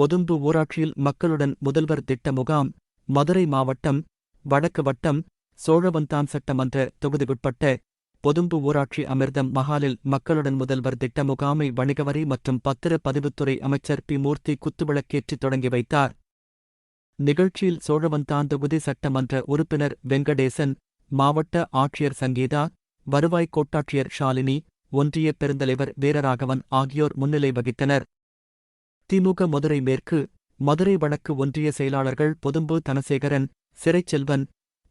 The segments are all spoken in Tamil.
பொதும்பு ஊராட்சியில் மக்களுடன் முதல்வர் திட்ட முகாம் மதுரை மாவட்டம் வடக்கு வட்டம் சோழவந்தான் சட்டமன்ற தொகுதிக்குட்பட்ட பொதும்பு ஊராட்சி அமிர்தம் மஹாலில் மக்களுடன் முதல்வர் திட்ட முகாமை வணிகவரி மற்றும் பத்திர பதிவுத்துறை அமைச்சர் பி. மூர்த்தி குத்துவிளக்கேற்றி தொடங்கி வைத்தார். நிகழ்ச்சியில் சோழவந்தான் தொகுதி சட்டமன்ற உறுப்பினர் வெங்கடேசன் மாவட்ட ஆட்சியர் சங்கீதா வருவாய் கோட்டாட்சியர் ஷாலினி ஒன்றிய பெருந்தலைவர் வீரராகவன் ஆகியோர் முன்னிலை வகித்தனர். திமுக மதுரை மேற்கு மதுரை வடக்கு ஒன்றிய செயலாளர்கள் பொதும்பு தனசேகரன் சிறைச்செல்வன்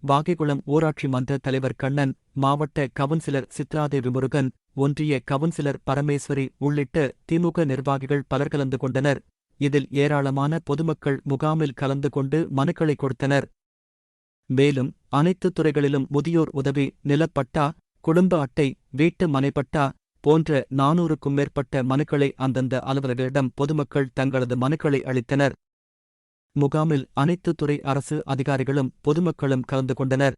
வாகைகுளம் ஊராட்சி மன்ற தலைவர் கண்ணன் மாவட்ட கவுன்சிலர் சித்ராதேவி முருகன் ஒன்றிய கவுன்சிலர் பரமேஸ்வரி உள்ளிட்ட திமுக நிர்வாகிகள் பலர் கலந்து கொண்டனர். இதில் ஏராளமான பொதுமக்கள் முகாமில் கலந்து கொண்டு மனுக்களை கொடுத்தனர். மேலும் அனைத்து துறைகளிலும் முதியோர் உதவி நிலப்பட்டா குடும்ப அட்டை வீட்டு மனைப்பட்டா போன்ற நானூறுக்கும் மேற்பட்ட மனுக்களை அந்தந்த அலுவலர்களிடம் பொதுமக்கள் தங்களது மனுக்களை அளித்தனர். முகாமில் அனைத்து துறை அரசு அதிகாரிகளும் பொதுமக்களும் கலந்து கொண்டனர்.